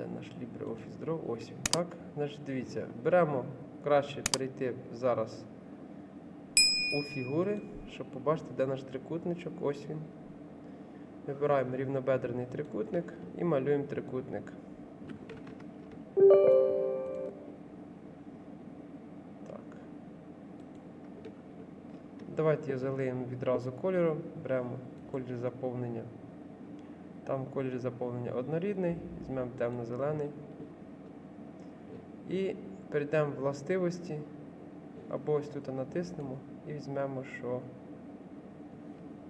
Де наш LibreOffice Draw? Ось він. Так, значить, дивіться, беремо краще перейти зараз у фігури, щоб побачити, де наш трикутничок. Ось він. Вибираємо рівнобедрений трикутник і малюємо трикутник. Так. Давайте його залиємо відразу кольором. Беремо колір заповнення. Там колір заповнення однорідний, візьмемо темно-зелений. І перейдемо в властивості, або ось тут натиснемо і візьмемо, що.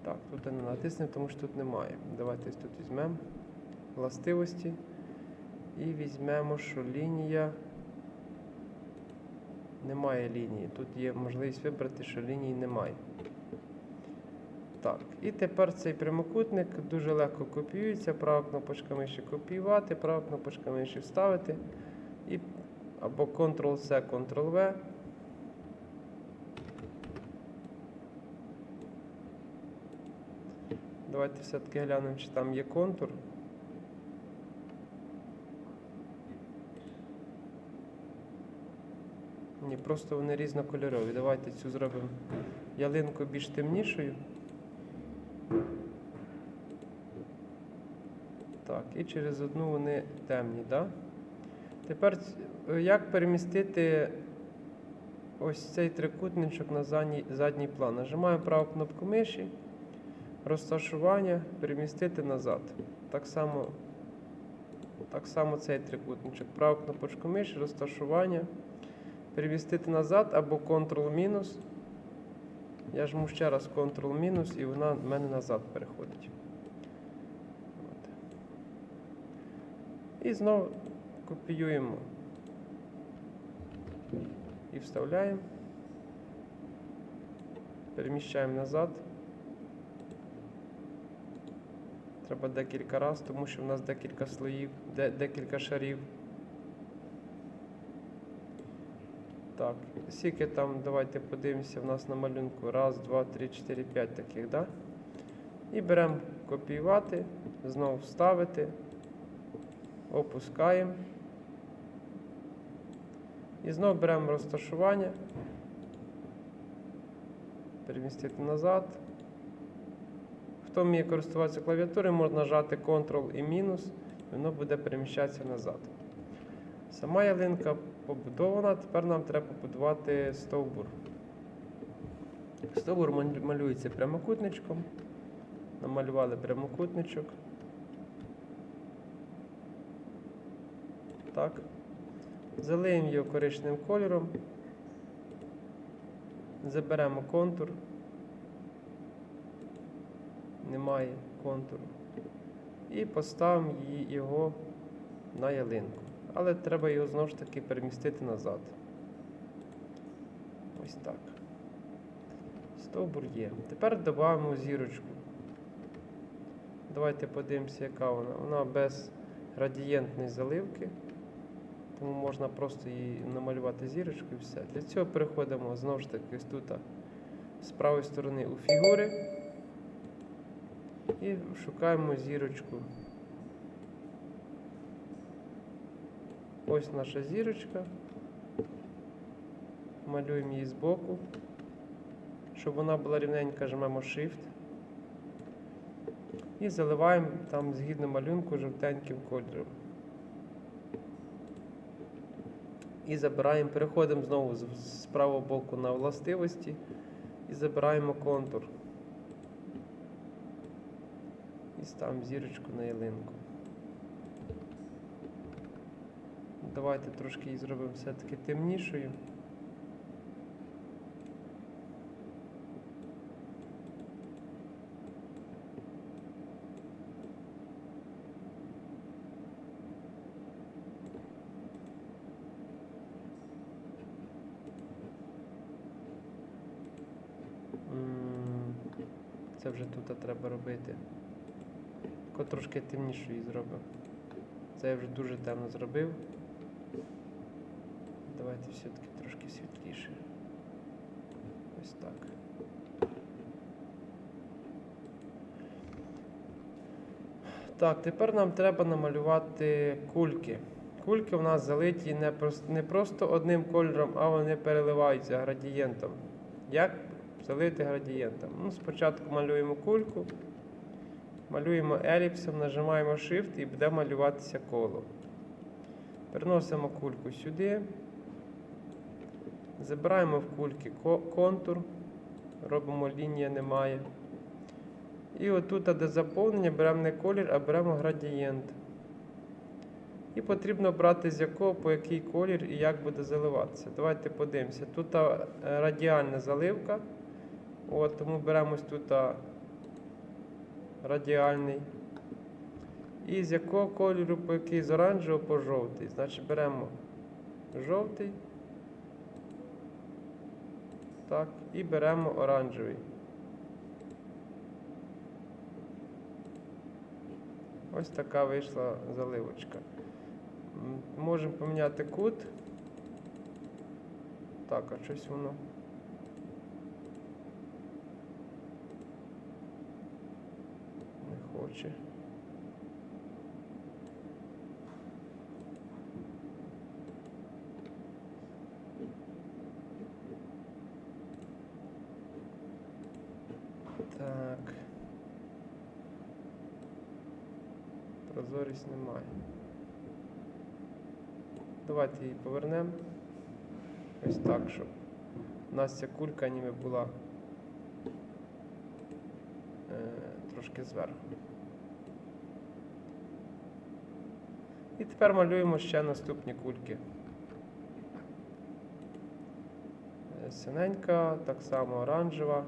Так, тут не натиснемо, тому що тут немає. Давайте ось тут візьмемо властивості і візьмемо, що лінія. Немає лінії. Тут є можливість вибрати, що лінії немає. Так, і тепер цей прямокутник дуже легко копіюється. Права кнопочка миші копіювати, права кнопочка миші вставити. І або Ctrl-C, Ctrl-V. Давайте все-таки глянемо, чи там є контур. Ні, просто вони різнокольорові. Давайте цю зробимо ялинку більш темнішою. Так, і через одну вони темні, так? Тепер е, як перемістити ось цей трикутничок на задній, задній план? Нажимаю праву кнопку миші, розташування, перемістити назад. Так само, так само цей трикутничок. Праву кнопочку миші, розташування, перемістити назад або Ctrl-мінус. Я жму ще раз Ctrl-мінус і вона в мене назад переходить. От. І знову копіюємо і вставляємо. Переміщаємо назад. Треба декілька разів, тому що в нас декілька слоїв, де, декілька шарів. Так, скільки там, давайте подивимося, в нас на малюнку. Раз, два, три, чотири, п'ять таких, да? І беремо копіювати, знову вставити, опускаємо. І знову беремо розташування, перемістити назад. Хто вміє користуватися клавіатурою, можна нажати Ctrl і мінус, і воно буде переміщатися назад. Сама ялинка побудована, тепер нам треба побудувати стовбур. Стовбур малюється прямокутничком. Намалювали прямокутничок. Так. Залиємо його коричневим кольором. Заберемо контур. Немає контуру. І поставимо його на ялинку. Але треба його знову ж таки перемістити назад. Ось так. Стовбур є. Тепер додамо зірочку. Давайте подивимося, яка вона. Вона без градієнтної заливки. Тому можна просто її намалювати зірочку і все. Для цього переходимо знову ж таки тут з правої сторони у фігури і шукаємо зірочку. Ось наша зірочка. Малюємо її збоку. Щоб вона була рівненька, жмемо Shift. І заливаємо там згідно малюнку жовтеньким кольором. І забираємо, переходимо знову з, правого боку на властивості і забираємо контур. І ставимо зірочку на ялинку. Давайте трошки її зробимо все-таки темнішою. Це вже тут треба робити. Тако трошки темнішу її зробимо. Це я вже дуже темно зробив. Все-таки трошки світліше. Ось так. Так, тепер нам треба намалювати кульки. Кульки у нас залиті не просто одним кольором, а вони переливаються градієнтом. Як залити градієнтом? Ну, спочатку малюємо кульку, малюємо еліпсом, нажимаємо Shift і буде малюватися коло. Переносимо кульку сюди. Забираємо в кульки контур, робимо лінія немає. І отут, де заповнення, беремо не колір, а беремо градієнт. І потрібно брати з якого по який колір і як буде заливатися. Давайте подивимося. Тут радіальна заливка. От, тому беремо ось тут радіальний. І з якого кольору по який з оранжевого по жовтий. Значить беремо жовтий. Так, і беремо оранжевий. Ось така вийшла заливочка. Можемо поміняти кут. Так, а щось воно. Не хоче. Так. Прозорість немає. Давайте її повернемо. Ось так, щоб у нас ця кулька ніби була е, трошки зверху. І тепер малюємо ще наступні кульки. Е, Синенька, так само оранжева.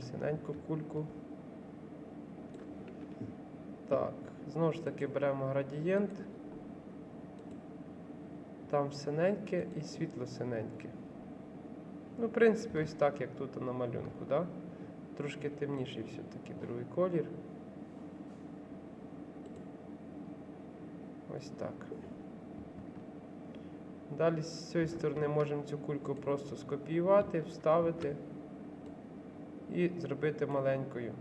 Синеньку кульку. Так, знову ж таки беремо градієнт. Там синеньке і світло синеньке. Ну, в принципі, ось так, як тут на малюнку, да? Трошки темніший все-таки другий колір. Ось так. Далі з цієї сторони можемо цю кульку просто скопіювати, вставити і зробити маленькою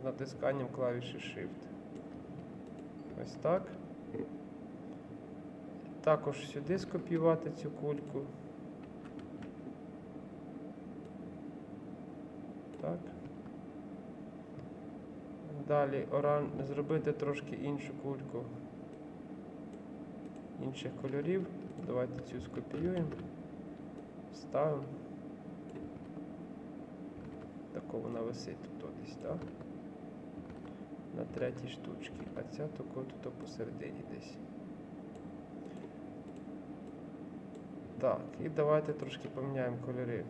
з натисканням клавіші Shift. Ось так. Також сюди скопіювати цю кульку. Так. Далі оран... зробити трошки іншу кульку інших кольорів. Давайте цю скопіюємо, вставимо. Тако вона висить тут десь, так? На третій штучці, а ця тако тут посередині десь. Так, і давайте трошки поміняємо кольори.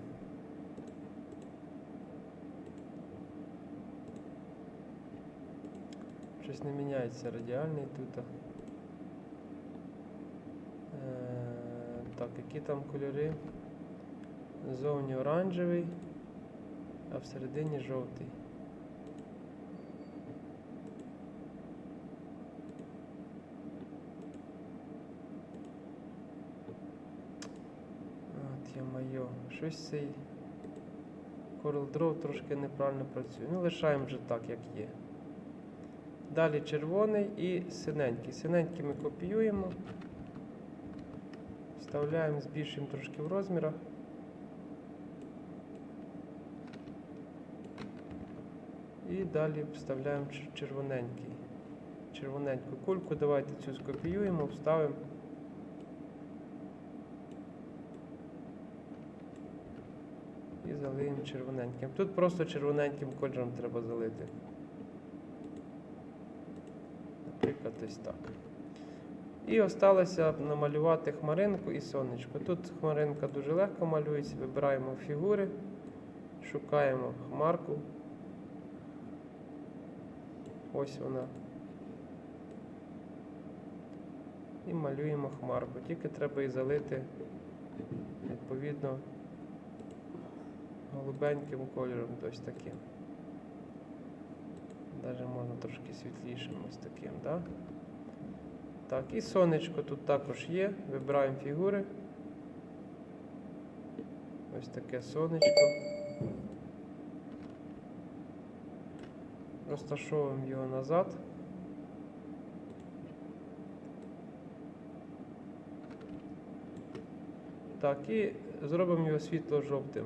Щось не міняється радіальний тут. Е, так, які там кольори? Зовні оранжевий, а всередині жовтий. От я майо. Щось цей Coral Draw трошки неправильно працює. Ну, лишаємо вже так, як є. Далі червоний і синенький. Синенький ми копіюємо. Вставляємо, збільшуємо трошки в розмірах. І далі вставляємо червоненький. Червоненьку кульку. Давайте цю скопіюємо, вставимо. І залиємо червоненьким. Тут просто червоненьким кольором треба залити. Наприклад, ось так. І осталося намалювати хмаринку і сонечко. Тут хмаринка дуже легко малюється, вибираємо фігури, шукаємо хмарку. Ось вона. І малюємо хмарку. Тільки треба її залити відповідно голубеньким кольором, ось таким. Навіть можна трошки світлішим ось таким, так? Так, і сонечко тут також є. Вибираємо фігури. Ось таке сонечко. Розташовуємо його назад. Так, і зробимо його світло-жовтим.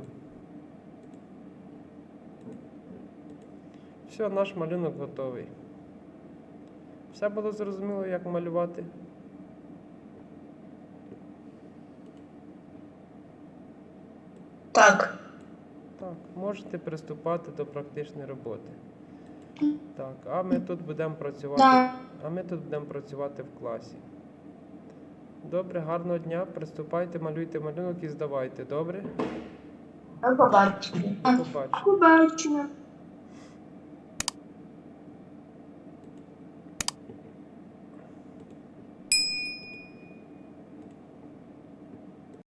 Все, наш малюнок готовий. Все було зрозуміло, як малювати? Так. Так, можете приступати до практичної роботи. Так, а ми тут будемо працювати. Да. А ми тут будемо працювати в класі. Добре, гарного дня. Приступайте, малюйте малюнок і здавайте. Добре? До побачення. До побачення. Побачення.